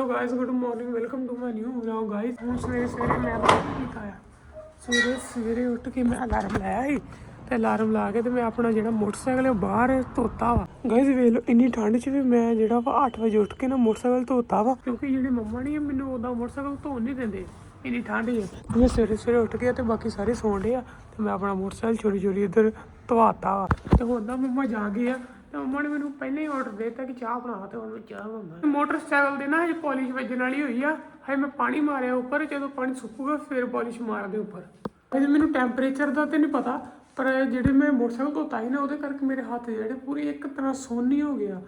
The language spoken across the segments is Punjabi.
Hello guys good morning welcome to my new vlog guys ਹੁਣ ਸਵੇਰੇ ਸਵੇਰੇ ਮੈਂ ਪਤਾ ਕੀਤਾ ਆ? ਸਵੇਰੇ ਸਵੇਰੇ ਉੱਠ ਕੇ ਮੈਂ ਅਲਾਰਮ ਲਾਇਆ ਸੀ ਤੇ ਅਲਾਰਮ ਲਾ ਕੇ ਤੇ ਮੈਂ ਆਪਣਾ ਜਿਹੜਾ ਮੋਟਰਸਾਈਕਲ ਹੈ ਬਾਹਰ ਧੋਤਾ ਵਾ। ਗਾਇਸ ਵੇਖ ਲਓ, ਇੰਨੀ ਠੰਡ 'ਚ ਵੀ ਮੈਂ ਜਿਹੜਾ ਵਾ 8 ਵਜੇ ਉੱਠ ਕੇ ਨਾ ਮੋਟਰਸਾਈਕਲ ਧੋਤਾ ਵਾ। ਕਿਉਂਕਿ ਜਿਹੜੇ ਮੰਮਾ ਨਹੀਂ ਮੈਨੂੰ ਉਹਦਾ ਮੋਟਰਸਾਈਕਲ ਧੋਣ ਨਹੀਂ ਦਿੰਦੇ। ਇੰਨੀ ਠੰਡ ਹੈ ਮੈਂ ਸਵੇਰੇ ਸਵੇਰੇ ਉੱਠ ਗਿਆ ਤੇ ਬਾਕੀ ਸਾਰੇ ਸੌਣ ਡੇ ਆ ਤੇ ਮੈਂ ਆਪਣਾ ਮੋਟਰਸਾਈਕਲ ਚੋਰੀ ਚੋਰੀ ਇੱਧਰ ਧਵਾਤਾ ਵਾ। ਤੇ ਹੁਣ ਤਾਂ ਮੰਮਾ ਜਾ ਗਏ ਆ ਤੇ ਮੰਮਾ ਨੇ ਮੈਨੂੰ ਪਹਿਲਾਂ ਹੀ ਆਰਡਰ ਦੇ ਦਿੱਤਾ ਕਿ ਚਾਹ ਬਣਾ ਤੇ ਹੁਣ ਮੈਂ ਚਾਹ ਬਣਾਉਂਦਾ। ਮੋਟਰਸਾਈਕਲ ਦੇ ਨਾ ਹਜੇ ਪਾਲਿਸ਼ ਵੱਜਣ ਵਾਲੀ ਹੋਈ ਆ। ਹਜੇ ਮੈਂ ਪਾਣੀ ਮਾਰਿਆ ਉੱਪਰ, ਜਦੋਂ ਪਾਣੀ ਸੁੱਕੂਗਾ ਫਿਰ ਪਾਲਿਸ਼ ਮਾਰਦੇ ਉੱਪਰ। ਹਜੇ ਮੈਨੂੰ ਟੈਂਪਰੇਚਰ ਦਾ ਤੇ ਨਹੀਂ ਪਤਾ, ਪਰ ਜਿਹੜੇ ਮੈਂ ਮੋਟਰਸਾਈਕਲ ਧੋਤਾ ਸੀ ਨਾ, ਉਹਦੇ ਕਰਕੇ ਮੇਰੇ ਹੱਥ ਜਿਹੜੇ ਪੂਰੀ ਇੱਕ ਤਰ੍ਹਾਂ ਸੋਨੀ ਹੋ ਗਿਆ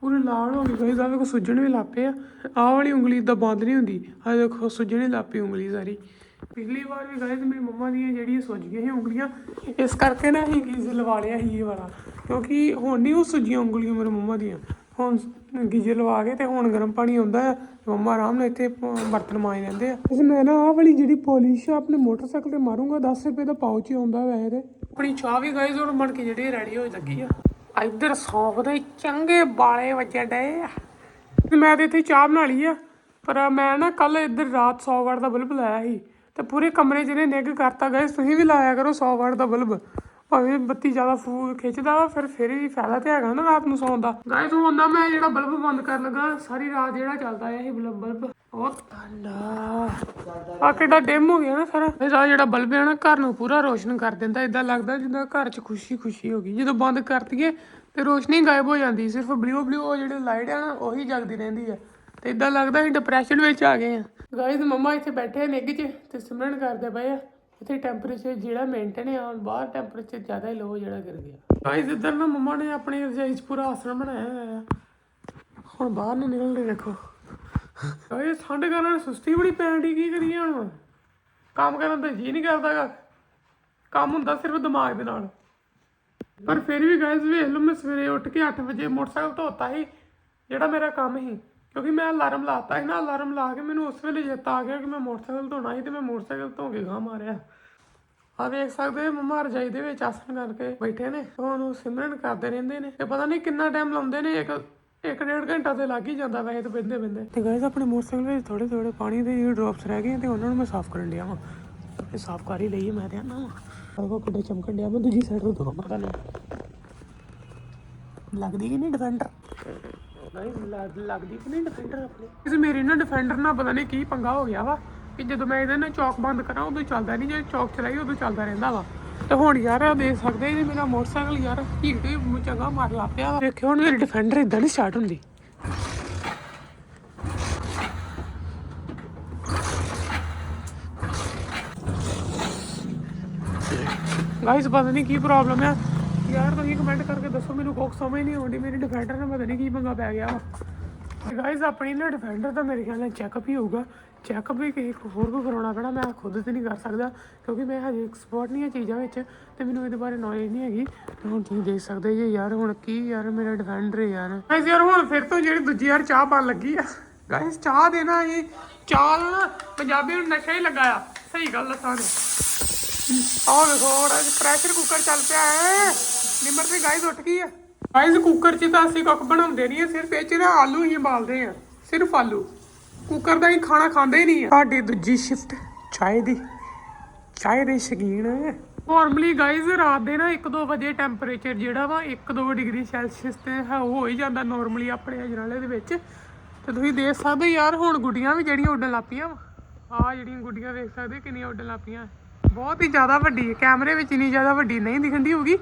ਪੂਰੇ ਲਾਲ ਹੋ ਗਈ ਗਾਇਸ ਆਵੇ ਕੋ ਸੁੱਜਣ ਵੀ ਲੱਪੇ ਆ। ਆਹ ਵਾਲੀ ਉਂਗਲੀ ਤਾਂ ਬੰਦ ਨਹੀਂ ਹੁੰਦੀ। ਹਜੇ ਦੇਖੋ ਸੁੱਜਣ ਹੀ ਲੱਪੀ ਉਂਗਲੀ ਸਾਰੀ। ਪਿਛਲੀ ਵਾਰ ਵੀ ਗਾਇਸ ਮੇਰੀ ਮੰਮਾ ਦੀਆਂ ਜਿਹੜੀਆਂ ਸੁੱਜ ਗਈਆਂ ਸੀ ਉਂਗਲੀਆਂ ਇਸ ਕਰਕੇ ਨਾ ਅਸੀਂ ਗੀਜ਼ਰ ਲਵਾ ਲਿਆ ਸੀ ਇਹ ਵਾਲਾ। ਕਿਉਂਕਿ ਹੁਣ ਨਹੀਂ ਉਹ ਸੁੱਜੀਆਂ ਉਂਗਲੀਆਂ ਮੇਰੇ ਮੰਮਾ ਦੀਆਂ। ਹੁਣ ਗੀਜ਼ਰ ਲਵਾ ਕੇ ਤੇ ਹੁਣ ਗਰਮ ਪਾਣੀ ਆਉਂਦਾ ਹੈ ਮੰਮਾ ਆਰਾਮ ਨਾਲ ਇੱਥੇ ਬਰਤਨ ਮਾਂਜ ਲੈਂਦੇ ਆ। ਇਸ ਮੈਂ ਨਾ ਆਹ ਵਾਲੀ ਜਿਹੜੀ ਪੋਲਿਸ਼ ਆ ਆਪਣੇ ਮੋਟਰਸਾਈਕਲ ਤੇ ਮਾਰੂੰਗਾ 10 ਰੁਪਏ ਦਾ ਪਾਉਚ ਹੀ ਆਉਂਦਾ ਵੈਸੇ ਤੇ। ਆਪਣੀ ਚਾਹ ਵੀ ਗਾਇਸ ਹੁਣ ਬਣ ਕੇ ਜਿਹੜੀ ਰੈਡੀ ਹੋ ਲੱਗੀ ਆ। ਇੱਧਰ ਸੌਂਫ ਦੇ ਚੰਗੇ ਬਾਲੇ ਵੱਜਣ ਡਏ ਆ। ਮੈਂ ਤੇ ਇੱਥੇ ਚਾਹ ਬਣਾ ਲਈ ਆ ਪਰ ਮੈਂ ਨਾ ਕੱਲ ਇੱਧਰ ਰਾਤ 100 ਵਾਟ ਦਾ ਬਲਬ ਲਾਇਆ ਸੀ। ਤੇ ਪੂਰੇ ਕਮਰੇ 'ਚ ਨਿੱਘ ਕਰਤਾ ਗਏ ਤੁਸੀਂ ਵੀ ਲਾਇਆ ਕਰੋ 100 ਵਾਟ ਦਾ ਬਲਬ ਭਾਵੇਂ ਬੱਤੀ ਜ਼ਿਆਦਾ ਫੂ ਖਿੱਚਦਾ ਵਾ, ਫਿਰ ਫਿਰ ਵੀ ਫਾਇਦਾ ਤੇ ਹੈਗਾ ਨਾ ਰਾਤ ਨੂੰ ਸੌਣ ਦਾ। ਗਾਇਸ ਹੁਣ ਨਾ ਮੈਂ ਜਿਹੜਾ ਬਲਬ ਬੰਦ ਕਰਨ ਲੱਗਾ, ਸਾਰੀ ਰਾਤ ਜਿਹੜਾ ਚੱਲਦਾ ਆ ਇਹ ਬਲਬ ਬਲਬ। ਉਹ ਠੰਡਾ ਆ ਕਿੱਡਾ ਡਿਮ ਹੋ ਗਿਆ ਨਾ ਸਾਰਾ। ਇਹ ਜਿਹੜਾ ਬਲਬ ਹੈ ਨਾ, ਘਰ ਨੂੰ ਪੂਰਾ ਰੋਸ਼ਨ ਕਰ ਦਿੰਦਾ ਇਦਾਂ ਲੱਗਦਾ ਜਿੱਦਾਂ ਘਰ 'ਚ ਖੁਸ਼ੀ ਖੁਸ਼ੀ ਹੋ ਗਈ। ਜਦੋਂ ਬੰਦ ਕਰਤੀਏ, ਤੇ ਰੋਸ਼ਨੀ ਗਾਇਬ ਹੋ ਜਾਂਦੀ, ਸਿਰਫ ਬਲਿਊ ਬਲਿਊ ਉਹ ਜਿਹੜੇ ਲਾਈਟ ਆ ਨਾ, ਉਹੀ ਜਗਦੀ ਰਹਿੰਦੀ ਹੈ ਤੇ ਇਦਾਂ ਲੱਗਦਾ ਅਸੀਂ ਡਿਪਰੈਸ਼ਨ ਵਿੱਚ ਆ ਗਏ ਆ ਗਾਇਸ ਮੰਮਾ ਇੱਥੇ ਬੈਠੇ ਆ ਨਿੱਘ 'ਚ ਤੇ ਸਿਮਰਨ ਕਰਦੇ ਪਏ ਆ। ਇੱਥੇ ਟੈਂਪਰੇਚਰ ਜਿਹੜਾ ਮੇਨਟੇਨ ਆ ਬਾਹਰ ਟੈਂਪਰੇਚਰ ਜ਼ਿਆਦਾ ਹੀ ਲੋ ਜਿਹੜਾ ਕਰ ਗਿਆ। ਗਾਇਸ ਇੱਧਰ ਨਾ ਮੰਮਾ ਨੇ ਆਪਣੀ ਰਜਾਈ 'ਚ ਪੂਰਾ ਆਸਣ ਬਣਾਇਆ ਹੋਇਆ ਹੁਣ ਬਾਹਰ ਨੂੰ ਨਿਕਲਦੇ, ਦੇਖੋ। ਓਏ ਠੰਡ ਕਾਰਨ ਸੁਸਤੀ ਬੜੀ ਪੈਣ ਦੀ ਕੀ ਕਰੀਏ ਹੁਣ? ਕੰਮ ਕਰਨ ਦਾ ਜੀ ਨਹੀਂ ਕਰਦਾਗਾ ਕੰਮ ਹੁੰਦਾ ਸਿਰਫ ਦਿਮਾਗ ਦੇ ਨਾਲ। ਪਰ ਫਿਰ ਵੀ ਗਾਇਸ ਵੇਖ ਲਓ, ਮੈਂ ਸਵੇਰੇ ਉੱਠ ਕੇ 8 ਵਜੇ ਮੋਟਰਸਾਈਕਲ ਧੋਤਾ ਸੀ, ਜਿਹੜਾ ਮੇਰਾ ਕੰਮ ਸੀ। ਕਿਉਂਕਿ ਮੈਂ ਅਲਾਰਮ ਲਾਤਾ ਸੀ ਨਾ, ਅਲਾਰਮ ਲਾ ਕੇ ਮੈਨੂੰ ਉਸ ਵੇਲੇ ਚੇਤਾ ਆ ਗਿਆ ਕਿ ਮੈਂ ਮੋਟਰਸਾਈਕਲ ਧੋਣਾ ਸੀ ਤੇ ਮੈਂ ਮੋਟਰਸਾਈਕਲ ਧੋ ਕੇ ਗਾਂ ਮਾਰਿਆ। ਆ ਵੇਖ ਸਕਦੇ ਹੋ ਮੰਮਾ ਰਜਾਈ ਦੇ ਵਿੱਚ ਆਸਣ ਕਰਕੇ ਬੈਠੇ ਨੇ ਹੁਣ ਸਿਮਰਨ ਕਰਦੇ ਰਹਿੰਦੇ ਨੇ ਤੇ ਪਤਾ ਨਹੀਂ ਕਿੰਨਾ ਟਾਈਮ ਲਾਉਂਦੇ ਨੇ, ਇੱਕ ਇੱਕ ਡੇਢ ਘੰਟਾ ਤੇ ਲੱਗ ਹੀ ਜਾਂਦਾ ਵੈਸੇ ਤਾਂ ਬਿੰਦੇ ਬਿੰਦੇ ਤੇ ਗਾਇਸ ਆਪਣੇ ਮੋਟਰਸਾਈਕਲ ਵਿੱਚ ਥੋੜੇ ਥੋੜੇ ਪਾਣੀ ਦੇ ਜਿਹੜੇ ਡ੍ਰੌਪਸ ਰਹਿ ਗਏ ਤੇ ਉਹਨਾਂ ਨੂੰ ਮੈਂ ਸਾਫ਼ ਕਰਨ ਡਿਆ ਵਾਂ। ਇਹ ਸਾਫ਼ ਕਰ ਹੀ ਲਈਏ, ਮੈਂ ਤੇ ਆਨਾ ਉਹ ਕਿੱਡੇ ਚਮਕਣ ਡਿਆ ਮੈਂ ਦੂਜੀ ਸਾਈਡ ਤੋਂ ਦੋ ਤੁਹਾਨੂੰ। ਲੱਗਦੀ ਕਿ ਨਹੀਂ ਡਿਫੈਂਡਰ ਗਾਇਸ ਲੱਗਦੀ ਕਿ ਨਹੀਂ ਡਿਫੈਂਡਰ ਆਪਣੇ। ਇਸ ਮੇਰੀ ਨਾ ਡਿਫੈਂਡਰ ਨਾਲ ਪਤਾ ਨਹੀਂ ਕੀ ਪੰਗਾ ਹੋ ਗਿਆ ਵਾ, ਕਿ ਜਦੋਂ ਮੈਂ ਇਹਦੇ ਨਾਲ ਚੌਕ ਬੰਦ ਕਰਾਂ, ਉਦੋਂ ਚੱਲਦਾ ਨਹੀਂ, ਜੇ ਚੌਕ ਚਲਾਈ, ਉਦੋਂ ਚੱਲਦਾ ਰਹਿੰਦਾ ਵਾ। ਤੇ ਹੁਣ ਯਾਰ ਆ ਦੇਖ ਸਕਦੇ ਜੀ ਮੇਰਾ ਮੋਟਰਸਾਈਕਲ ਯਾਰ ਹੀਟ ਵੀ ਚੰਗਾ ਮਾਰ ਲਾ ਪਿਆ ਵਾ। ਦੇਖਿਓ ਹੁਣ ਮੇਰੀ ਡਿਫੈਂਡਰ ਇਦਾਂ ਨਹੀਂ ਸਟਾਰਟ ਹੁੰਦੀ। ਗਾਇਸ ਪਤਾ ਨਹੀਂ ਕੀ ਪ੍ਰੋਬਲਮ ਆ। ਯਾਰ ਤੁਸੀਂ ਕਮੈਂਟ ਕਰਕੇ ਦੱਸੋ, ਮੈਨੂੰ ਕੋਕ ਸਮਝ ਨਹੀਂ ਆਉਂਦੀ, ਮੇਰੀ ਡਿਫੈਂਡਰ ਨਾਲ ਪਤਾ ਨਹੀਂ ਕੀ ਪੰਗਾ ਪੈ ਗਿਆ ਵਾ। ਗਾਇਸ ਆਪਣੀ ਨਾ ਡਿਫੈਂਡਰ ਤਾਂ ਮੇਰੇ ਖਿਆਲ ਨਾਲ ਚੈੱਕਅਪ ਹੀ ਹੋਊਗਾ। ਚੈੱਕਅਪ ਵੀ ਕਿਸੇ ਹੋਰ ਕੋ ਕਰਾਉਣਾ ਪੈਣਾ, ਮੈਂ ਖੁਦ ਤੇ ਨਹੀਂ ਕਰ ਸਕਦਾ, ਕਿਉਂਕਿ ਮੈਂ ਹਜੇ ਐਕਸਪਰਟ ਨਹੀਂ ਆ ਚੀਜ਼ਾਂ ਵਿੱਚ, ਤੇ ਮੈਨੂੰ ਇਹਦੇ ਬਾਰੇ ਨੌਲੇਜ ਨਹੀਂ ਹੈਗੀ। ਤੇ ਹੁਣ ਤੁਸੀਂ ਦੇਖ ਸਕਦੇ ਜੀ ਯਾਰ, ਹੁਣ ਕੀ ਯਾਰ ਮੇਰਾ ਡਿਫੈਂਡਰ ਯਾਰ। ਗਾਇਸ ਯਾਰ ਹੁਣ ਫਿਰ ਤੋਂ ਜਿਹੜੀ ਦੂਜੀ ਯਾਰ ਚਾਹ ਬਣ ਲੱਗੀ ਆ। ਗਾਇਸ ਚਾਹ ਦੇਣਾ ਇਹ ਚਾਹ ਨਾ ਪੰਜਾਬੀ ਨੂੰ ਨਸ਼ਾ ਹੀ ਲੱਗਾ ਆ ਸਹੀ ਗੱਲ ਆ ਨੇ। ਆਹ ਵੇਖੋ ਹੁਣ ਪ੍ਰੈਸ਼ਰ ਕੁੱਕਰ ਚੱਲ ਪਿਆ ਹੈ। ਨਿਮਰ ਤੇ ਗਾਇਸ ਉੱਠ ਗਈ ਆ ਗਾਇਸ ਕੁੱਕਰ 'ਚ ਤਾਂ ਅਸੀਂ ਕੁੱਕ ਬਣਾਉਂਦੇ ਨਹੀਂ ਸਿਰਫ ਇਹ 'ਚ ਨਾ ਆਲੂ ਹੀ ਉਬਾਲਦੇ ਆ ਸਿਰਫ ਆਲੂ। ਕੁੱਕਰ ਦਾ ਹੀ ਖਾਣਾ ਖਾਂਦੇ ਹੀ ਨਹੀਂ ਆ ਸਾਡੀ ਦੂਜੀ ਸ਼ਿਫਟ ਚਾਹ ਦੀ ਚਾਹ ਦੇ ਸ਼ਕੀਨ। ਨਾਰਮਲੀ ਗਾਇਸ ਰਾਤ ਦੇ ਨਾ 1-2 ਵਜੇ ਟੈਂਪਰੇਚਰ ਜਿਹੜਾ ਵਾ 1-2 ਡਿਗਰੀ ਸੈਲਸੀਅਸ ਤੇ ਹੋ ਹੀ ਜਾਂਦਾ ਨਾਰਮਲੀ ਆਪਣੇ ਅਜਨਾਲੇ ਦੇ ਵਿੱਚ। ਤੇ ਤੁਸੀਂ ਦੇਖ ਸਕਦੇ ਯਾਰ, ਹੁਣ ਗੁੱਡੀਆਂ ਵੀ ਜਿਹੜੀਆਂ ਉੱਡਣ ਲੱਪੀਆਂ ਵਾ। ਆਹ ਜਿਹੜੀਆਂ ਗੁੱਡੀਆਂ ਵੇਖ ਸਕਦੇ ਕਿੰਨੀਆਂ ਉੱਡਣ ਲੱਪੀਆਂ ਬਹੁਤ ਹੀ ਜ਼ਿਆਦਾ ਵੱਡੀ ਹੈ। ਕੈਮਰੇ ਵਿੱਚ ਇੰਨੀ ਜ਼ਿਆਦਾ ਵੱਡੀ ਨਹੀਂ ਦਿਖਦੀ ਹੋਊਗੀ।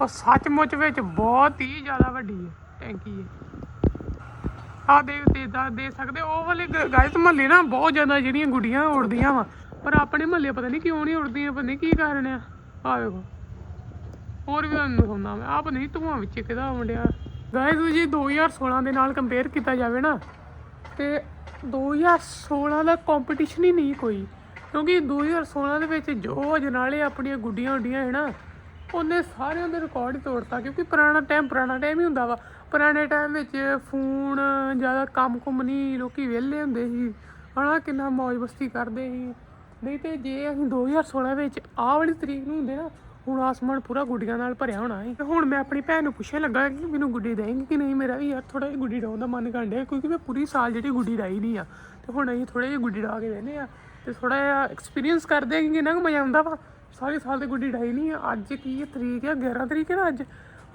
ਉਹ ਸੱਚਮੁੱਚ ਵਿੱਚ ਬਹੁਤ ਹੀ ਜ਼ਿਆਦਾ ਵੱਡੀ ਹੈ। ਟੈਂਕੀ ਹੈ ਆ ਦੇ ਦੇ ਦੇ ਸਕਦੇ ਉਹ ਵਾਲੇ ਗਾਇਸ ਮਹੱਲੇ ਨਾ ਬਹੁਤ ਜ਼ਿਆਦਾ ਜਿਹੜੀਆਂ ਗੁੱਡੀਆਂ ਉੜਦੀਆਂ ਵਾ। ਪਰ ਆਪਣੇ ਮਹੱਲੇ ਪਤਾ ਨਹੀਂ ਕਿਉਂ ਨਹੀਂ ਉੜਦੀਆਂ, ਪਤਾ ਨਹੀਂ ਕੀ ਕਾਰਨ ਆ। ਆ ਵੇਖੋ। ਹੋਰ ਵੀ ਤੁਹਾਨੂੰ ਹੁੰਦਾ ਮੈਂ। ਆਪ ਨਹੀਂ ਧੂਆਂ ਵਿੱਚ ਕਿਹਦਾ ਆਉਂਦਿਆ ਗਾਇਸ ਜੀ 2016 ਦੇ ਨਾਲ ਕੰਪੇਅਰ ਕੀਤਾ ਜਾਵੇ ਨਾ, ਤੇ 2016 ਦਾ ਕੰਪੀਟੀਸ਼ਨ ਹੀ ਨਹੀਂ ਕੋਈ। ਕਿਉਂਕਿ 2016 ਦੇ ਵਿੱਚ ਜੋ ਜਨਾਲੇ ਆਪਣੀਆਂ ਗੁੱਡੀਆਂ ਉੱਡੀਆਂ ਹੈ ਨਾ, ਉਹਨੇ ਸਾਰਿਆਂ ਦੇ ਰਿਕਾਰਡ ਹੀ ਤੋੜਤਾ, ਕਿਉਂਕਿ ਪੁਰਾਣਾ ਟਾਈਮ ਪੁਰਾਣਾ ਟਾਈਮ ਹੀ ਹੁੰਦਾ ਵਾ। ਪੁਰਾਣੇ ਟਾਈਮ ਵਿੱਚ ਫੋਨ, ਜ਼ਿਆਦਾ ਕੰਮ ਕੁਮ ਨਹੀਂ, ਲੋਕੀ ਵਿਹਲੇ ਹੁੰਦੇ ਸੀ। ਹਨਾ ਕਿੰਨਾ ਮौज ਮਸਤੀ ਕਰਦੇ ਸੀ। ਨਹੀਂ ਤੇ ਜੇ ਅਸੀਂ 2016 ਵਿੱਚ ਆਹ ਵਾਲੀ ਤਰੀਕ ਨੂੰ ਹੁੰਦੇ ਨਾ, ਹੁਣ ਆਸਮਾਨ ਪੂਰਾ ਗੁੱਡੀਆਂ ਨਾਲ ਭਰਿਆ ਹੋਣਾ ਹੈ ਹੁਣ ਮੈਂ ਆਪਣੀ ਭੈਣ ਨੂੰ ਪੁੱਛਣ ਲੱਗਾ ਕਿ ਮੈਨੂੰ ਗੁੱਡੀ ਦੇਂਗੀ ਕਿ ਨਹੀਂ? ਮੇਰਾ ਵੀ ਯਾਰ ਥੋੜਾ ਜਿਹਾ ਗੁੱਡੀ ਡਾਉਣ ਦਾ ਮਨ ਕਰਨ ਡਿਆ, ਕਿਉਂਕਿ ਮੈਂ ਪੂਰੀ ਸਾਲ ਜਿਹੜੀ ਗੁੱਡੀ ਡਾਈ ਨਹੀਂ ਆ। ਤੇ ਹੁਣ ਅਸੀਂ ਥੋੜੇ ਜਿਹੇ ਗੁੱਡੀ ਡਾ ਕੇ ਵੇਨੇ ਆ। ਤੇ ਥੋੜਾ ਜਿਹਾ ਐਕਸਪੀਰੀਅੰਸ ਕਰਦੇ ਆ ਕਿ ਕਿੰਨਾ ਕੁ ਮਜ਼ਾ ਆਉਂਦਾ ਵਾ। ਸਾਰੇ ਸਾਲ ਤੇ ਗੁੱਡੀ ਡਾਈ ਨਹੀਂ ਆ। ਅੱਜ ਕੀ ਤਰੀਕ ਆ 11 ਤਰੀਕ ਹੈ ਨਾ ਅੱਜ?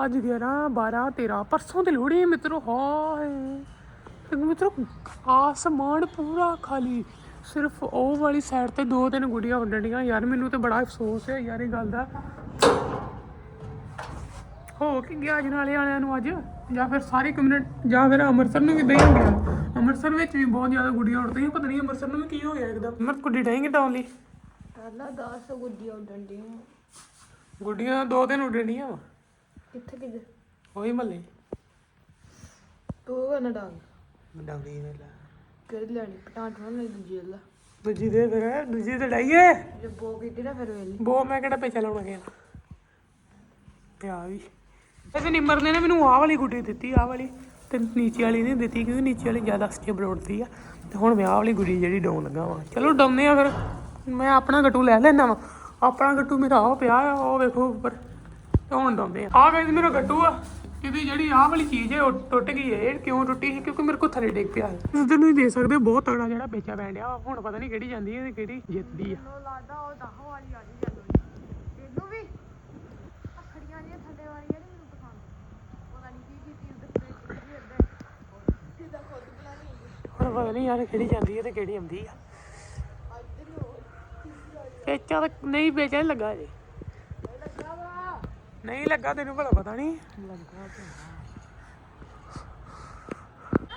ਅੱਜ 11 12 13 ਪਰਸੋਂ ਤੇ ਲੋਹੜੀ ਹੈ ਮਿੱਤਰੋ, ਹਾਏ। ਤੇ ਮਿੱਤਰੋ, ਆਸਮਾਨ ਪੂਰਾ ਖਾਲੀ। ਸਿਰਫ ਉਹ ਵਾਲੀ ਸਾਈਡ ਤੇ ਦੋ ਤਿੰਨ ਗੁੱਡੀਆਂ ਉੱਡਣੀਆਂ ਯਾਰ, ਮੈਨੂੰ ਤੇ ਬੜਾ ਅਫਸੋਸ ਹੈ ਯਾਰ ਇਹ ਗੱਲ ਦਾ। ਹੋ ਕੀ ਗਿਆ ਜਨਾਲੇ ਵਾਲਿਆਂ ਨੂੰ ਅੱਜ? ਜਾਂ ਫਿਰ ਸਾਰੀ ਕਮਿਊਨਿਟੀ ਜਾਂ ਫਿਰ ਅੰਮ੍ਰਿਤਸਰ ਨੂੰ ਵੀ ਦਈ ਹੋ ਗਿਆ? ਅੰਮ੍ਰਿਤਸਰ ਵਿੱਚ ਵੀ ਬਹੁਤ ਜ਼ਿਆਦਾ ਗੁੱਡੀਆਂ ਉੱਡਦੀਆਂ ਪਤਾ ਨਹੀਂ ਅੰਮ੍ਰਿਤਸਰ ਨੂੰ ਵੀ ਕੀ ਹੋ ਗਿਆ ਇੱਕਦਮ। ਮੈਂ ਗੁੱਡੀ ਡਾਏਂਗੇ ਡਾਉਣ ਲਈ ਪਹਿਲਾਂ 10 ਗੁੱਡੀਆਂ ਉੱਡਣ ਦੀਆਂ ਗੁੱਡੀਆਂ ਦੋ ਤਿੰਨ ਉੱਡਣੀਆਂ ਵਾ। ਕਿੱਥੇ ਕਿੱਥੇ? ਉਹੀ ਮੱਲੇ ਤੂੰ ਕਹਣਾ ਡਾਂਗ। ਡਾਉਂਦੀ ਵੇਲਾ ਕਿਹੜੀ ਲੈਣੀ? ਪਟਾਂਟ ਲਈ ਦੂਜੀ ਲੈ ਦੂਜੀ ਦੇ ਫਿਰ ਦੂਜੀ ਤੇ ਡਾਈਏ। ਜੇ ਬੋ ਕੀਤੀ ਨਾ ਫਿਰ ਵੇਲੀ ਬੋ ਮੈਂ ਕਿਹੜਾ ਪੈਸਾ ਲਾਉਣਾ ਗਿਆ। ਤੇ ਆ ਵੀ। ਵੈਸੇ ਨਿੰਮਰ ਨੇ ਨਾ ਮੈਨੂੰ ਆਹ ਵਾਲੀ ਗੁੱਡੀ ਦਿੱਤੀ ਆਹ ਵਾਲੀ। ਤੇ ਨੀਚੇ ਵਾਲੀ ਨਹੀਂ ਦਿੱਤੀ ਕਿਉਂਕਿ ਨੀਚੇ ਵਾਲੀ ਜ਼ਿਆਦਾ ਸਟੇਬਲ ਉੱਡਦੀ ਆ। ਤੇ ਹੁਣ ਮੈਂ ਵਾਲੀ ਗੁੱਡੀ ਜਿਹੜੀ ਡਾਉਣ ਲੱਗਾ ਵਾਂ। ਚਲੋ ਡਾਉਂਦੇ ਆ ਫਿਰ। ਮੈਂ ਆਪਣਾ ਗੱਟੂ ਲੈ ਲੈਣਾ ਵਾ। ਆਪਣਾ ਗੱਟੂ ਮੇਰਾ ਉਹ ਪਿਆ ਆ ਉਹ ਵੇਖੋ ਉੱਪਰ। ਤੇ ਹੁਣ ਡਾਉਂਦੇ ਆ। ਆਹ ਗਾਇਸ ਮੇਰਾ ਗੱਟੂ ਆ। ਇਹਦੀ ਜਿਹੜੀ ਆਹ ਵਾਲੀ ਚੀਜ਼ ਹੈ ਉਹ ਟੁੱਟ ਗਈ ਹੈ ਇਹ ਕਿਉਂ ਟੁੱਟੀ ਸੀ? ਕਿਉਂਕਿ ਮੇਰੇ ਕੋਲ ਥੱਲੇ ਡਿੱਗ ਪਿਆ ਹੈ ਤੁਸੀਂ ਨੂੰ ਦੇ ਸਕਦੇ ਬਹੁਤ ਤਗੜਾ ਜਿਹੜਾ ਵੇਚਿਆ ਪੈਣ ਡਿਆ ਹੁਣ ਪਤਾ ਨਹੀਂ ਕਿਹੜੀ ਜਾਂਦੀ ਹੈ ਤੇ ਕਿਹੜੀ ਜਿੱਤਦੀ ਆ ਲੱਗਦਾ ਉਹ 10 ਵਾਲੀ ਆ ਜੀ ਜਾਂਦੀ ਇਹਨੂੰ ਵੀ ਅਖੜੀਆਂ ਜਿਹੀਆਂ ਥੱਲੇ ਵਾਲੀਆਂ ਨਹੀਂ ਮੈਨੂੰ ਪਸੰਦ ਪਤਾ ਨਹੀਂ ਕੀ ਕੀਤੀ ਉਹਦੇ ਫ੍ਰਿਜ ਵੀ ਅੱਧੇ ਕਿਦਾ ਖੁਦ ਬਣਾਣੀ ਹੁਣ ਪਤਾ ਨਹੀਂ ਯਾਰ ਕਿਹੜੀ ਜਾਂਦੀ ਹੈ ਤੇ ਕਿਹੜੀ ਆਉਂਦੀ ਆ। ਵੇਚਾ ਤਾਂ ਨਹੀਂ ਵੇਚਣ ਲੱਗਾ ਜੀ ਨਹੀਂ ਲੱਗਾ ਤੈਨੂੰ ਭਲਾ ਪਤਾ ਨਹੀਂ। ਲੱਗਾ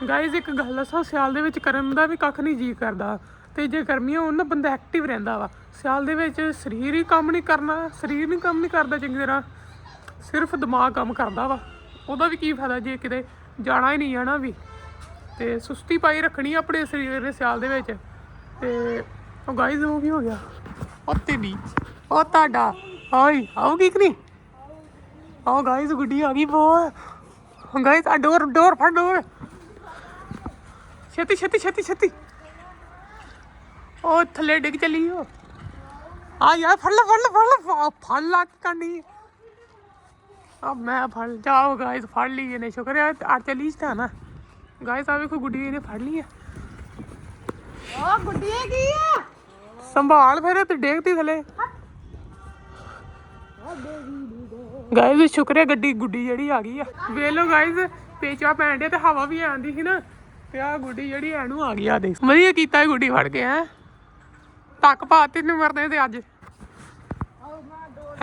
ਗਾਇਜ਼ ਇੱਕ ਗੱਲ ਦੱਸਾਂ ਸਿਆਲ ਦੇ ਵਿੱਚ ਕਰਨ ਦਾ ਵੀ ਕੱਖ ਨਹੀਂ ਜੀ ਕਰਦਾ। ਤੇ ਜੇ ਗਰਮੀਆਂ ਹੋਣ ਨਾ ਬੰਦਾ ਐਕਟਿਵ ਰਹਿੰਦਾ ਵਾ। ਸਿਆਲ ਦੇ ਵਿੱਚ ਸਰੀਰ ਹੀ ਕੰਮ ਨਹੀਂ ਕਰਨਾ, ਸਰੀਰ ਨਹੀਂ ਕੰਮ ਨਹੀਂ ਕਰਦਾ ਚੰਗੀ ਤਰ੍ਹਾਂ। ਸਿਰਫ ਦਿਮਾਗ ਕੰਮ ਕਰਦਾ ਵਾ। ਉਹਦਾ ਵੀ ਕੀ ਫਾਇਦਾ ਜੇ ਕਿਤੇ ਜਾਣਾ ਹੀ ਨਹੀਂ ਜਾਣਾ ਵੀ। ਤੇ ਸੁਸਤੀ ਪਾਈ ਰੱਖਣੀ ਆਪਣੇ ਸਰੀਰ ਦੇ ਸਿਆਲ ਦੇ ਵਿੱਚ। ਤੇ ਉਹ ਗਾਇਜ਼ ਉਹ ਕੀ ਹੋ ਗਿਆ? ਉਹ ਤੇਰੀ, ਉਹ ਤੁਹਾਡਾ। ਹਾਈ ਆਉਗੀ ਕਿ ਨਹੀਂ? ਆਓ ਗਾਇਜ਼ ਗੁੱਡੀ ਆ ਗਈ ਬੋ ਗਾਇਜ਼ ਆ ਡੋਰ ਡੋਰ ਫੜ ਡੋਰ ਛੇਤੀ ਛੇਤੀ ਛੇਤੀ ਛੇਤੀ। ਉਹ ਥੱਲੇ ਡਿੱਗ ਚਲੀ ਉਹ। ਆ ਯਾਰ, ਫੜ ਲੈ ਫੜ ਲੈ ਫੜ ਲੈ। ਫੜ ਲਾ ਕੀ ਆ ਮੈਂ ਫੜ, ਜਾਓ ਗਾਇਸ ਫੜ ਲਈ ਇਹਨੇ ਸ਼ੁਕਰ ਹੈ ਆ ਚਲੀ ਤਾਂ ਗਾਇਸ ਆ ਵੇਖੋ ਗੁੱਡੀ ਇਹਨੇ ਫੜ ਲਈ ਆ। ਉਹ ਗੁੱਡੀਆਂ ਕੀ ਆ? ਸੰਭਾਲ ਫਿਰ ਤੇ ਡੇਗਦੀ ਥੱਲੇ। ਗਾਇਸ ਸ਼ੁਕਰ ਹੈ ਗੱਡੀ ਗੁੱਡੀ ਜਿਹੜੀ ਆ ਗਈ ਆ। ਵੇਖ ਲਓ ਗਾਇਸ ਪੇਚਾ ਪੈਣ ਡਿਆ ਤੇ ਹਵਾ ਵੀ ਆਂਦੀ ਸੀ ਨਾ। ਤੇ ਆ ਗੁੱਡੀ ਜਿਹੜੀ ਐਨੂੰ ਆ ਗਈ ਆ ਦੇਖ। ਵਧੀਆ ਕੀਤਾ ਗੁੱਡੀ ਫੜ ਕੇ ਹੈ। ਤੱਕ ਪਾਤੀ ਨਿਮਰਦੇ ਤੇ ਅੱਜ।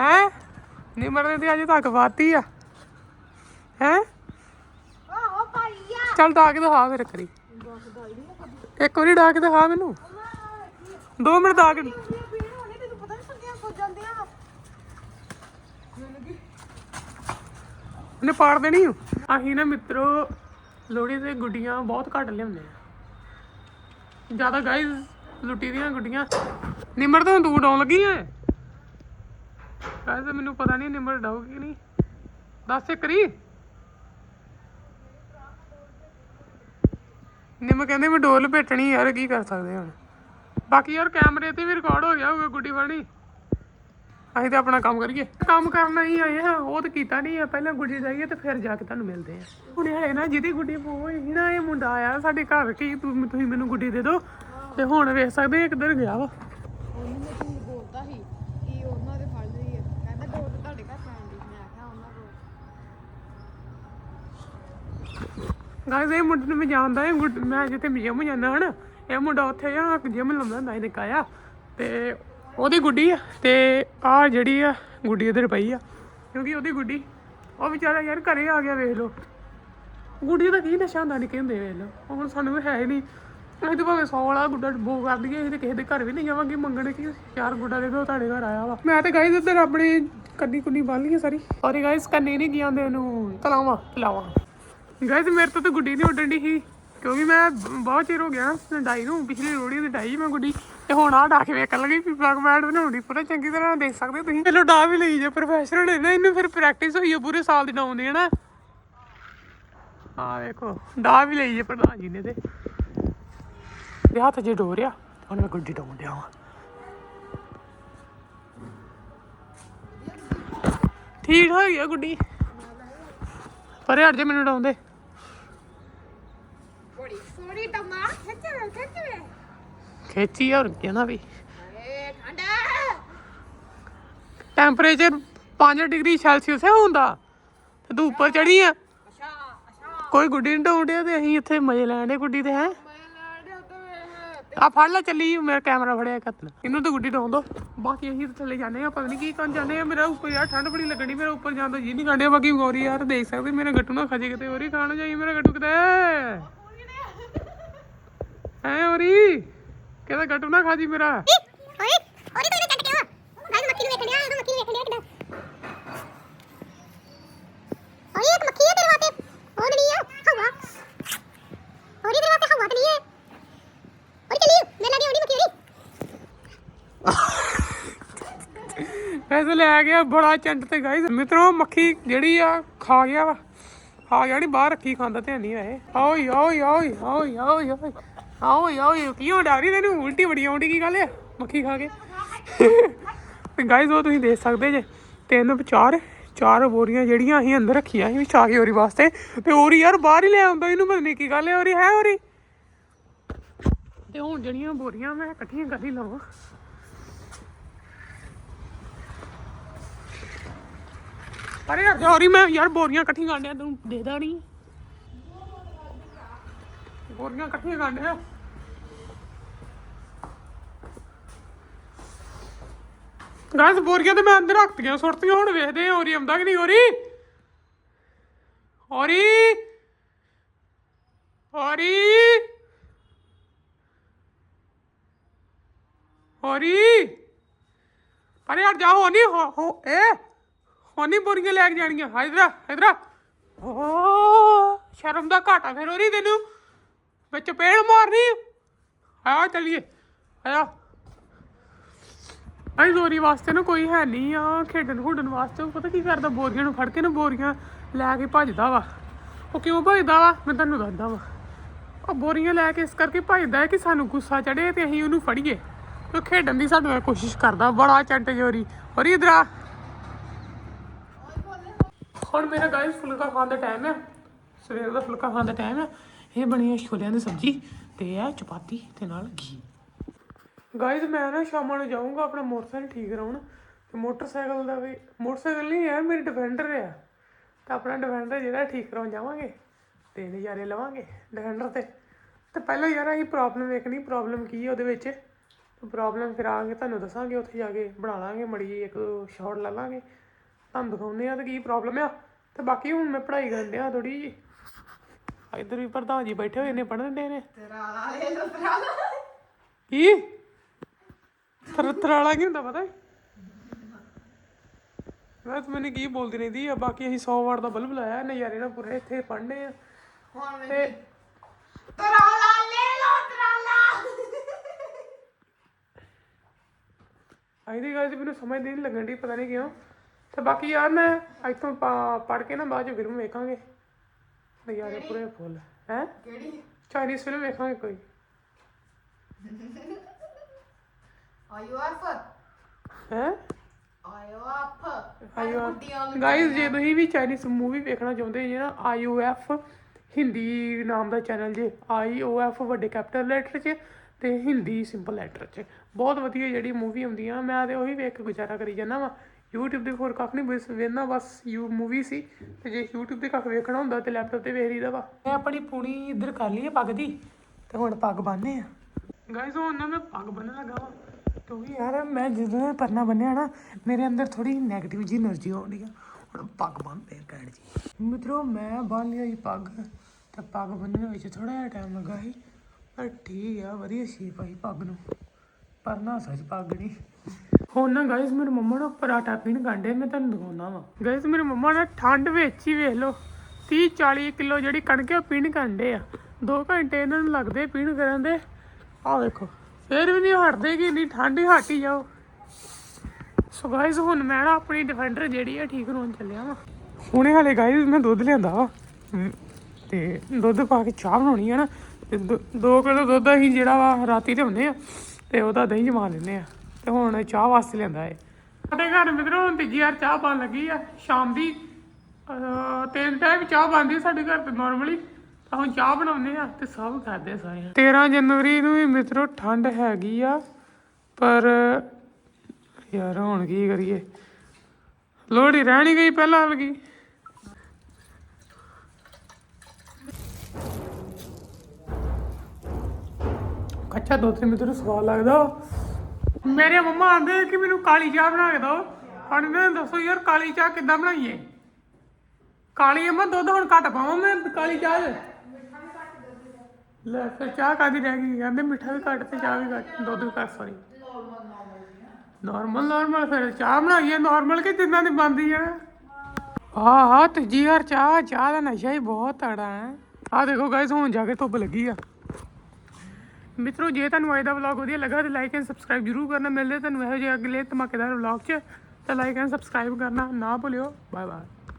ਹੈ? ਨਿਮਰਦੇ ਤੇ ਅੱਜ ਤੱਕ ਪਾਤੀ ਆ। ਹੈ? ਚੱਲ ਡਾ ਕੇ ਦਿਖਾ ਫਿਰ ਕਰੀ ਇੱਕ ਵਾਰੀ ਡਾ ਕੇ ਦਿਖਾ ਮੈਨੂੰ। ਦੋ ਮਿੰਟ ਡਾ ਕੇ ਪਾੜ ਦੇਣੀ ਓ। ਅਸੀਂ ਨਾ ਮਿੱਤਰੋ, ਲੋਹੜੀ ਤੇ ਗੁੱਡੀਆਂ ਬਹੁਤ ਘੱਟ ਲਿਆਉਂਦੇ ਆ। ਜ਼ਿਆਦਾ ਗਾਇਜ਼ ਲੁੱਟੀ ਦੀਆਂ ਗੁੱਡੀਆਂ। ਨਿਮਰ ਤੋਂ ਤੂੰ ਡਾਉਣ ਲੱਗੀ ਐ। ਗਾਇਜ਼ ਮੈਨੂੰ ਪਤਾ ਨਹੀਂ ਨਿਮਰ ਡਾਊਗੀ ਨਹੀਂ। ਦੱਸ ਇੱਕ ਕਰੀ ਨਿਮਰ ਕਹਿੰਦੇ ਮੈਂ ਡੋਰ ਲਪੇਟਣੀ ਯਾਰ ਕੀ ਕਰ ਸਕਦੇ ਹੁਣ? ਬਾਕੀ ਯਾਰ ਕੈਮਰੇ ਤੇ ਵੀ ਰਿਕਾਰਡ ਹੋ ਗਿਆ ਹੋਊਗਾ ਗੁੱਡੀ ਫੜਨੀ ਅਸੀਂ ਤਾਂ ਆਪਣਾ ਕੰਮ ਕਰੀਏ। ਕੰਮ ਕਰਨਾ ਹੀ ਆਏ ਆ, ਉਹ ਤਾਂ ਕੀਤਾ ਨਹੀਂ ਆ। ਪਹਿਲਾਂ ਗੁੱਡੀ ਜਾਈਏ ਤੇ ਫਿਰ ਜਾ ਕੇ ਤੁਹਾਨੂੰ ਮਿਲਦੇ ਆ। ਹੁਣ ਇਹ ਨਾ, ਜਿਹਦੀ ਗੁੱਡੀ ਹੋਈ ਨਾ, ਇਹ ਮੁੰਡਾ ਆਇਆ ਸਾਡੇ ਘਰ ਕੀ ਤੂੰ ਤੁਸੀਂ ਮੈਨੂੰ ਗੁੱਡੀ ਦੇ ਦਿਓ ਤੇ ਹੁਣ ਵੇਖ ਸਕਦੇ ਆ ਕਿੱਧਰ ਗਿਆ ਵਾ। ਉਹਨੂੰ ਮੈਂ ਝੂਠ ਦੇ ਗਾਇਸ, ਇਹ ਮੁੰਡੇ ਨੂੰ ਮੈਂ ਜਾਣਦਾ, ਇਹ ਗੁੱਡ- ਮੈਂ ਜਿੱਥੇ ਜਿਮ ਜਾਂਦਾ ਹਨ, ਇਹ ਮੁੰਡਾ ਉੱਥੇ ਆ, ਜਿਮ ਲਾਉਂਦਾ ਹੁੰਦਾ ਸੀ ਨਿੱਕਾ ਆ ਤੇ ਉਹਦੀ ਗੁੱਡੀ ਆ, ਤੇ ਆ ਜਿਹੜੀ ਆ, ਗੁੱਡੀ ਇਧਰ ਪਈ ਆ, ਕਿਉਂਕਿ ਉਹਦੀ ਗੁੱਡੀ, ਉਹ ਵਿਚਾਰਾ ਯਾਰ ਘਰੇ ਆ ਗਿਆ, ਵੇਖ ਲਓ। ਗੁੱਡੀ ਦਾ ਕੀ ਨਸ਼ਾ ਹੁੰਦਾ, ਨਿੱਕੇ ਹੁੰਦੇ ਵੇਖ ਲਓ ਹੁਣ ਸਾਨੂੰ ਹੈ ਹੀ ਨਹੀਂ। ਅਸੀਂ ਤਾਂ ਭਾਵੇਂ 100 ਵਾਲਾ ਗੁੱਡਾ ਬੋ ਕਰ ਦਈਏ, ਅਸੀਂ ਤਾਂ ਕਿਸੇ ਦੇ ਘਰ ਵੀ ਨਹੀਂ ਜਾਵਾਂਗੇ, ਮੰਗਣ ਕਿ ਯਾਰ ਗੁੱਡਾ ਦੇ ਦਿਓ, ਤੁਹਾਡੇ ਘਰ ਆਇਆ ਵਾ। ਮੈਂ ਤਾਂ ਗਾਇਸ ਇੱਧਰ ਆਪਣੇ ਕੰਨੀ ਕੁੰਨੀ ਬੰਨ ਲਈ ਆ ਸਾਰੀ। ਔਰ ਗਾਇਸ, ਕੰਨੀ ਨਹੀਂ ਗਿਆ ਉਹਨੂੰ ਤਲਾਵਾਂ ਤਲਾਵਾਂ ਗਾਇਸ, ਮੇਰੇ ਤੋਂ ਤਾਂ ਗੁੱਡੀ ਨਹੀਂ ਉੱਡਣ ਦੀ ਸੀ, ਕਿਉਂਕਿ ਮੈਂ ਬਹੁਤ ਚਿਰ ਹੋ ਗਿਆ ਡਾਈ ਨੂੰ, ਪਿਛਲੀ ਲੋੜੀ ਦੀ ਡਾਈ ਮੈਂ ਗੁੱਡੀ। ਤੇ ਹੁਣ ਆ ਡਾ ਕੇ ਵੇਖਣ ਲੱਗੀ ਵੀ ਬਲੈਕ ਮੈਟ ਬਣਾਉਣੀ ਪੂਰਾ ਚੰਗੀ ਤਰ੍ਹਾਂ ਦੇਖ ਸਕਦੇ ਤੁਸੀਂ। ਚਲੋ ਡਾ ਵੀ ਲਈ ਜੇ ਪ੍ਰੋਫੈਸ਼ਨਲ ਹੈ ਨਾ ਇਹਨੂੰ ਫਿਰ ਪ੍ਰੈਕਟਿਸ ਹੋਈ ਹੈ ਪੂਰੇ ਸਾਲ ਦੀ ਡਾਉਣ ਦੀ ਹੈ ਨਾ ਆ ਵੇਖੋ ਡਾ ਵੀ ਲਈ ਜੇ ਪ੍ਰਧਾਨ ਜੀ ਨੇ ਤੇ। ਤੇ ਹੱਥ ਜੇ ਡੋਰਿਆ ਹੁਣ ਮੈਂ ਗੁੱਡੀ ਡਾਉਣ ਡਿਆ ਵਾਂ। ਠੀਕ ਹੋ ਗਿਆ ਗੁੱਡੀ। ਪਰੇ ਹਟ ਜਾ ਮੈਨੂੰ ਡਾਉਂਦੇ ਖਿੱਚ ਖਿੱਚ ਵੇ ਖੇਚੀ ਹੋਰ ਕੀ ਨਾ ਵੀ। ਏ ਠੰਡਾ। ਟੈਂਪਰੇਚਰ 5 ਡਿਗਰੀ ਸੈਲਸੀਅਸ ਹੈ ਹੁੰਦਾ ਤੇ ਤੂੰ ਉੱਪਰ ਚੜੀ ਆ। ਅੱਛਾ ਅੱਛਾ। ਕੋਈ ਗੁੱਡੀ ਨਹੀਂ ਡਾਉਂਦਿਆ ਤੇ ਅਸੀਂ ਇੱਥੇ ਮਜ਼ੇ ਲੈਣ ਦੇ ਗੁੱਡੀ ਤੇ ਹੈ? ਆ ਫੜ ਲੈ ਚੱਲੀ, ਮੇਰਾ ਕੈਮਰਾ ਫੜਿਆ ਕੱਤ ਇਹਨੂੰ ਤਾਂ ਗੁੱਡੀ ਡਾਉਣ ਦੋ। ਬਾਕੀ ਅਸੀਂ ਤਾਂ ਥੱਲੇ ਜਾਂਦੇ ਆ ਪਤਾ ਨਹੀਂ ਕੀ ਕਰਨ ਜਾਂਦੇ ਆ ਮੇਰਾ ਉੱਪਰ ਯਾਰ ਠੰਡ ਬੜੀ ਲੱਗਣੀ, ਮੇਰਾ ਉੱਪਰ ਜਾਣ ਦਾ ਜੀ ਨਹੀਂ ਕਾਂਡਿਆ ਬਾਕੀ ਗੌਰੀ ਯਾਰ ਦੇਖ ਸਕਦੇ, ਮੇਰਾ ਗੱਟੂ ਨਾ ਖਜੇ ਕਿਤੇ। ਹੋਰੀ ਖਾਣ ਜਾਈ, ਮੇਰਾ ਗੱਟੂ ਕਿਤੇ। ਐ ਹੋਰੀ? ਕਹਿੰਦਾ ਗੱਟੂ ਨਾ ਖਾਜੀ ਮੇਰਾ। ਓਏ ਓਏ ਤੂੰ ਇਹਨੇ ਕੱਟ ਕਿਉਂ ਗਾਇਸ ਮੱਖੀ ਨੂੰ ਵੇਖਣ ਡਿਆ ਇਹਨੂੰ ਮੱਖੀ ਨੂੰ ਵੇਖਣ ਡਿਆ ਕਿਦਾਂ? ਓਏ ਇੱਕ ਮੱਖੀ ਹੈ ਤੇਰੇ ਵਾਸਤੇ ਉਹ ਨਹੀਂ ਆ ਹਵਾ ਓਏ ਤੇਰੇ ਵਾਸਤੇ ਹਵਾ ਤੇ ਨਹੀਂ ਹੈ ਓਏ ਚੱਲੀ ਮੈਂ ਲੱਗੀ ਆਉਣੀ ਮੱਖੀ ਹੋਣੀ ਲੈ ਗਿਆ ਬੜਾ ਚੰਟ ਤੇ ਗਾਇਸ ਮਿੱਤਰੋ, ਮੱਖੀ ਜਿਹੜੀ ਆ, ਖਾ ਗਿਆ ਵਾ। ਖਾ ਗਿਆ ਨਹੀਂ ਬਾਹਰ ਰੱਖੀ ਖਾਂਦਾ ਤੇ ਨਹੀਂ ਆਏ ਓਏ ਓਏ ਓਏ ਓਏ ਓਏ ਓਏ। ਓਏ ਓਏ ਕਿਉਂ ਡਾਰੀ ਤੈਨੂੰ ਉਲਟੀ ਬੜੀ ਆਉਂਦੀ ਕੀ ਗੱਲ ਆ? ਮੱਖੀ ਖਾ ਕੇ। ਤੇ ਗਾਇਸ ਉਹ ਤੁਸੀਂ ਦੇਖ ਸਕਦੇ ਜੇ। ਤਿੰਨ ਚਾਰ ਚਾਰ ਬੋਰੀਆਂ ਜਿਹੜੀਆਂ ਅਸੀਂ ਅੰਦਰ ਰੱਖੀਆਂ ਸੀ ਵਿਛਾ ਕੇ ਵਾਸਤੇ। ਤੇ ਉਹਰੀ ਯਾਰ ਬਾਹਰ ਹੀ ਲੈ ਆਉਂਦਾ, ਇਹਨੂੰ ਪਤਾ ਨਹੀਂ ਕੀ ਗੱਲ ਹੈ ਉਹਰੀ ਹੈ ਉਹਰੀ ਤੇ ਹੁਣ ਜਿਹੜੀਆਂ ਬੋਰੀਆਂ ਮੈਂ ਇਕੱਠੀਆਂ ਕਰ ਹੀ ਲਵਾਂ। ਅਰੇ ਯਾਰ ਸੌਰੀ ਮੈਂ ਯਾਰ ਬੋਰੀਆਂ ਇਕੱਠੀਆਂ ਕਰਨ ਡਿਆ, ਤੈਨੂੰ ਦੇਦਾ ਨਹੀਂ ਬੋਰੀਆਂ ਇਕੱਠੀਆਂ ਕਰਨ ਡਿਆ। ਗਾਇਸ, ਬੋਰੀਆਂ ਤੇ ਮੈਂ ਅੰਦਰ ਰੱਖਤੀਆਂ, ਸੁੱਟਤੀਆਂ, ਹੁਣ ਵੇਖਦੇ ਆ ਹੋਰੀ ਆਉਂਦਾ ਕਿ ਨਹੀਂ, ਹੋਰੀ? ਹੋਰੀ? ਹੋਰੀ? ਹੋਰੀ? ਅਰੇ ਯਾਰ, ਜਾ, ਹੋ ਨਹੀਂ ਹੋ, ਏ? ਹੋਣੀ ਬੋਰੀਆਂ ਲੈ ਕੇ ਜਾਣੀਆਂ ਹਾਇਦਰਾ ਹਾਇਦਰਾ। ਓ, ਸ਼ਰਮ ਦਾ ਘਾਟਾ ਫਿਰ ਹੋਰੀ ਤੈਨੂੰ। ਵਿੱਚ ਪੇੜ ਮਾਰਨੀ। ਆ ਚੱਲੀਏ। ਆਇਆ। ਆਈ ਦੋਰੀ ਵਾਸਤੇ ਨਾ ਕੋਈ ਹੈ ਨਹੀਂ ਆ। ਖੇਡਣ ਖੁੱਡਣ ਵਾਸਤੇ। ਪਤਾ ਕੀ ਕਰਦਾ? ਬੋਰੀਆਂ ਨੂੰ ਫੜ ਕੇ ਨਾ ਬੋਰੀਆਂ ਲੈ ਕੇ ਭੱਜਦਾ ਵਾ। ਉਹ ਕਿਉਂ ਭੱਜਦਾ ਵਾ? ਮੈਂ ਤੁਹਾਨੂੰ ਦੱਸਦਾ ਵਾ। ਉਹ ਬੋਰੀਆਂ ਲੈ ਕੇ ਇਸ ਕਰਕੇ ਭੱਜਦਾ ਹੈ ਕਿ ਸਾਨੂੰ ਗੁੱਸਾ ਚੜੇ ਤੇ ਅਸੀਂ ਉਹਨੂੰ ਫੜੀਏ। ਉਹ ਖੇਡਣ ਦੀ ਸਾਡੇ ਨਾਲ ਕੋਸ਼ਿਸ਼ ਕਰਦਾ। ਬੜਾ ਚੰਟ ਜੋਰੀ। ਔਰ ਇਧਰਾ ਹੁਣ ਮੇਰਾ ਗਾਇਸ ਫੁਲਕਾ ਖਾਣ ਦਾ ਟਾਈਮ ਹੈ ਸਵੇਰ ਦਾ ਫੁਲਕਾ ਖਾਣ ਦਾ ਟਾਈਮ ਹੈ ਇਹ ਬਣੀ ਹੈ ਛੋਲਿਆਂ ਦੀ ਸਬਜ਼ੀ ਤੇ ਇਹ ਚਪਾਤੀ ਤੇ ਨਾਲ ਘੀ। ਗਾਇਸ ਮੈਂ ਨਾ ਸ਼ਾਮਾਂ ਨੂੰ ਜਾਊਂਗਾ, ਆਪਣਾ ਮੋਟਰਸਾਈਕਲ ਠੀਕ ਕਰਾਉਣ। ਤੇ ਮੋਟਰਸਾਈਕਲ ਦਾ ਵੀ ਮੋਟਰਸਾਈਕਲ ਨਹੀਂ ਹੈ, ਮੇਰੀ ਡਿਫੈਂਡਰ ਆ। ਤਾਂ ਆਪਣਾ ਡਿਫੈਂਡਰ ਜਿਹੜਾ ਠੀਕ ਕਰਾਉਣ ਜਾਵਾਂਗੇ ਤੇ ਨਜ਼ਾਰੇ ਲਵਾਂਗੇ ਡਿਫੈਂਡਰ ਤੇ। ਤੇ ਪਹਿਲਾਂ ਯਾਰ ਅਸੀਂ ਪ੍ਰੋਬਲਮ ਵੇਖਣੀ ਪ੍ਰੋਬਲਮ ਕੀ ਹੈ ਉਹਦੇ ਵਿੱਚ? ਪ੍ਰੋਬਲਮ ਫਿਰ ਆ ਕੇ ਤੁਹਾਨੂੰ ਦੱਸਾਂਗੇ, ਉੱਥੇ ਜਾ ਕੇ ਬਣਾ ਲਾਂਗੇ, ਮੜੀ ਜਿਹੀ ਇੱਕ ਸ਼ਾਟ ਲਾ ਲਾਂਗੇ। ਤੁਹਾਨੂੰ ਦਿਖਾਉਂਦੇ ਆ ਤੇ ਕੀ ਪ੍ਰੋਬਲਮ ਆ। ਤੇ ਬਾਕੀ ਹੁਣ ਮੈਂ ਪੜ੍ਹਾਈ ਕਰਨ ਡਿਆ ਥੋੜੀ ਜੀ ਇੱਧਰ ਵੀ ਪ੍ਰਧਾਨ ਜੀ ਬੈਠੇ ਹੋਏ ਨੇ ਪੜ੍ਹਨ ਦੇ ਨੇ। ਕੀ? ਤਰ ਤਰਾਲਾ ਕੀ ਹੁੰਦਾ ਪਤਾ? ਬਸ ਮੈਨੂੰ ਕੀ ਬੋਲਦੀ ਰਹਿੰਦੀ ਆ ਬਾਕੀ ਅਸੀਂ 100 ਵਾਟ ਦਾ ਬਲਬ ਲਾਇਆ ਨਜ਼ਾਰੇ ਨਾਲ ਪੂਰੇ ਇੱਥੇ ਪੜ੍ਹਨੇ ਆ। ਹੁਣ ਤੇ ਤਰਾਲਾ ਲੈ ਲੋ ਤਰਾਲਾ ਆਈ ਦੀ ਗੱਲ ਤੇ ਮੈਨੂੰ ਸਮਝ ਨਹੀਂ ਲੱਗਣ ਦੀ ਪਤਾ ਨਹੀਂ ਕਿਉਂ। ਤੇ ਬਾਕੀ ਯਾਰ ਮੈਂ ਇੱਥੋਂ ਪੜ੍ਹ ਕੇ ਨਾ ਬਾਅਦ ਚ ਫਿਲਮ ਵੇਖਾਂਗੇ। ਨਜ਼ਾਰੇ ਪੂਰੇ ਫੁੱਲ। ਹੈ? ਕਿਹੜੀ? ਚਾਈਨੀਜ਼ ਫਿਲਮ ਵੇਖਾਂਗੇ ਕੋਈ। ਐਫ ਹੈ? ਐਫ ਗਾਇਸ ਜੇ ਤੁਸੀਂ ਵੀ ਚਾਈਨੀਜ਼ ਮੂਵੀ ਵੇਖਣਾ ਚਾਹੁੰਦੇ ਜੇ ਨਾ ਆਈਓਐਫ ਹਿੰਦੀ ਨਾਮ ਦਾ ਚੈਨਲ ਜੇ। ਆਈਓਐਫ ਵੱਡੇ ਕੈਪੀਟਲ ਲੈਟਰ 'ਚ ਤੇ ਹਿੰਦੀ ਸਿੰਪਲ ਲੈਟਰ 'ਚ। ਬਹੁਤ ਵਧੀਆ ਜਿਹੜੀ ਮੂਵੀ ਹੁੰਦੀ ਆ ਮੈਂ ਤੇ ਉਹੀ ਵੇਖ ਕੇ ਗੁਜ਼ਾਰਾ ਕਰੀ ਜਾਂਦਾ ਵਾ। YouTube ਦੇ ਹੋਰ ਕੱਖ ਨਹੀਂ ਬਸ ਵੇਨਾ ਬਸ ਯੂ ਮੂਵੀ ਸੀ ਤੇ ਜੇ YouTube ਤੇ ਕੱਖ ਵੇਖਣਾ ਹੁੰਦਾ ਤੇ ਲੈਪਟਾਪ ਤੇ ਵੇਖ ਲਈਦਾ ਵਾ। ਮੈਂ ਆਪਣੀ ਪੂਣੀ ਇੱਧਰ ਕਰ ਲਈ ਹੈ ਪੱਗ ਦੀ ਤੇ ਹੁਣ ਪੱਗ ਬੰਨੇ ਆ। ਗਾਇਸ ਹੁਣ ਨਾ ਮੈਂ ਪੱਗ ਬੰਨਣ ਲੱਗਾ ਵਾ ਕਿਉਂਕਿ ਯਾਰ ਮੈਂ ਜਦੋਂ ਪਰਨਾ ਬੰਨਿਆ ਨਾ, ਮੇਰੇ ਅੰਦਰ ਥੋੜੀ ਨੈਗੇਟਿਵ ਜੀ એનર્ਜੀ ਆਉਂਦੀ ਆ। ਹੁਣ ਪੱਗ ਬੰਨ ਪੈ ਕਹਿਣ ਜੀ। ਮਿੱਤਰੋ, ਮੈਂ ਬੰਨ ਲਿਆ ਜੀ ਪੱਗ ਤੇ ਪੱਗ ਬੰਨਣ ਵਿੱਚ ਥੋੜਾ ਜਿਹਾ ਟਾਈਮ ਲੱਗਾ ਸੀ, ਪਰ ਠੀਕ ਆ, ਵਧੀਆ ਸ਼ੇਪ ਆਈ ਪੱਗ ਨੂੰ। ਪਰ ਸੱਚ ਪੱਗ ਨਹੀਂ ਹੁਣ ਨਾ ਗਾਇਸ ਮੇਰੇ ਮੰਮਾ ਨਾ ਪਰਾਟਾ ਪੀਣ ਗਾਂਡੇ ਮੈਂ ਤੁਹਾਨੂੰ ਦਿਖਾਉਂਦਾ ਵਾ। ਗਾਇਸ ਮੇਰੇ ਮੰਮਾ ਨਾ ਠੰਡ ਵਿੱਚ ਹੀ ਵੇਖ ਲਓ 30 40 ਕਿਲੋ ਜਿਹੜੀ ਕਣਕ ਹੈ ਉਹ ਪੀਣ ਗਾਂਡੇ ਆ। 2 ਘੰਟੇ ਇਹਨਾਂ ਨੂੰ ਲੱਗਦੇ ਪੀਣ ਕਰਨ ਦੇ। ਆਹ ਵੇਖੋ ਫੇਰ ਵੀ ਨਹੀਂ ਹਟਦੇ ਕਿ ਇੰਨੀ ਠੰਡ ਹੀ ਹਟ ਹੀ ਜਾਓ। ਸੋ ਗਾਇਸ ਹੁਣ ਮੈਂ ਨਾ ਆਪਣੀ ਡਿਫੈਂਡਰ ਜਿਹੜੀ ਆ ਠੀਕ ਕਰਾਉਣ ਚੱਲਿਆ ਵਾ। ਹੁਣੇ ਹਾਲੇ ਗਾਇਸ ਮੈਂ ਦੁੱਧ ਲਿਆਂਦਾ ਵਾ ਹਮ, ਤੇ ਦੁੱਧ ਪਾ ਕੇ ਚਾਹ ਬਣਾਉਣੀ ਹੈ ਨਾ ਤੇ 2 ਕਿਲੋ ਦੁੱਧ ਅਸੀਂ ਜਿਹੜਾ ਵਾ ਰਾਤੀ ਤੇ ਹੁੰਦੇ ਆ ਤੇ ਉਹਦਾ ਦਹੀਂ ਜਮਾ ਲੈਂਦੇ ਆ। ਤੇ ਹੁਣ ਚਾਹ ਵਾਸਤੇ ਲਿਆਂਦਾ ਏ ਸਾਡੇ ਘਰ ਮਿੱਤਰੋ ਹੁਣ ਤੀਜੀ ਵਾਰ ਚਾਹ ਬਣ ਲੱਗੀ ਆ ਸ਼ਾਮ ਦੀ। ਤਿੰਨ ਟਾਈਮ ਚਾਹ ਬਣਦੀ ਸਾਡੇ ਘਰ ਤੇ ਨਾਰਮਲੀ ਤਾਂ ਹੁਣ ਚਾਹ ਬਣਾਉਂਦੇ ਆ ਤੇ ਸਭ ਖਾਦੇ ਆ ਸਾਰੇ। 13 ਜਨਵਰੀ ਨੂੰ ਵੀ ਮਿੱਤਰੋ ਠੰਡ ਹੈਗੀ ਆ ਪਰ ਯਾਰ ਹੁਣ ਕੀ ਕਰੀਏ। ਲੋਹੜੀ ਰਹਿਣੀ ਗਈ ਪਹਿਲਾਂ ਵਾਲੀ ਕੱਚਾ ਦੁੱਧ ਤੇ ਮੈਨੂੰ ਸਵਾਦ ਲੱਗਦਾ। ਮੇਰੇ ਮੰਮਾ ਆਂਦੇ ਕਿ ਮੈਨੂੰ ਕਾਲੀ ਚਾਹ ਬਣਾ ਕੇ ਦਿਓ। ਹੁਣ ਮੈਂ ਦੱਸੋ ਯਾਰ ਕਾਲੀ ਚਾਹ ਕਿੱਦਾਂ ਬਣਾਈਏ? ਕਾਲੀ ਅੰਮਾ ਦੁੱਧ ਹੁਣ ਘੱਟ ਪਾਵਾਂ ਮੈਂ ਕਾਲੀ ਚਾਹ 'ਚ? ਲੈ ਫਿਰ ਚਾਹ ਕਾਦੀ ਰਹਿ ਗਈ? ਕਹਿੰਦੇ ਮਿੱਠਾ ਵੀ ਘੱਟ ਤੇ ਚਾਹ ਵੀ ਘੱਟ, ਦੁੱਧ ਵੀ ਘੱਟ ਸੌਰੀ ਨਾਰਮਲ ਨਾਰਮਲ ਫਿਰ ਚਾਹ ਬਣਾਈਏ ਨਾਰਮਲ ਕਿ ਜਿੰਨਾਂ ਦੀ ਬਣਦੀ ਆ? ਆਹ ਹਾਂ ਤੀਜੀ ਯਾਰ ਚਾਹ ਚਾਹ ਦਾ ਨਸ਼ਾ ਹੀ ਬਹੁਤ ਤੜਾ ਹੈ। ਆ ਦੇਖੋ ਗਾਇਸ ਹੁਣ ਜਾ ਕੇ ਧੁੱਪ ਲੱਗੀ ਆ। ਮਿੱਤਰੋ, ਜੇ ਤੁਹਾਨੂੰ ਅੱਜ ਦਾ ਵਲੌਗ ਵਧੀਆ ਲੱਗਾ ਤਾਂ ਲਾਈਕ ਐਂਡ ਸਬਸਕ੍ਰਾਈਬ ਜਰੂਰ ਕਰਨਾ। ਮਿਲਦੇ ਤੁਹਾਨੂੰ ਇਹੋ ਜਿਹੇ ਅਗਲੇ ਧਮਾਕੇਦਾਰ ਵਲੌਗ 'ਚ। ਤਾਂ ਲਾਈਕ ਐਂਡ ਸਬਸਕ੍ਰਾਈਬ ਕਰਨਾ ਨਾ ਭੁੱਲਿਓ। Bye bye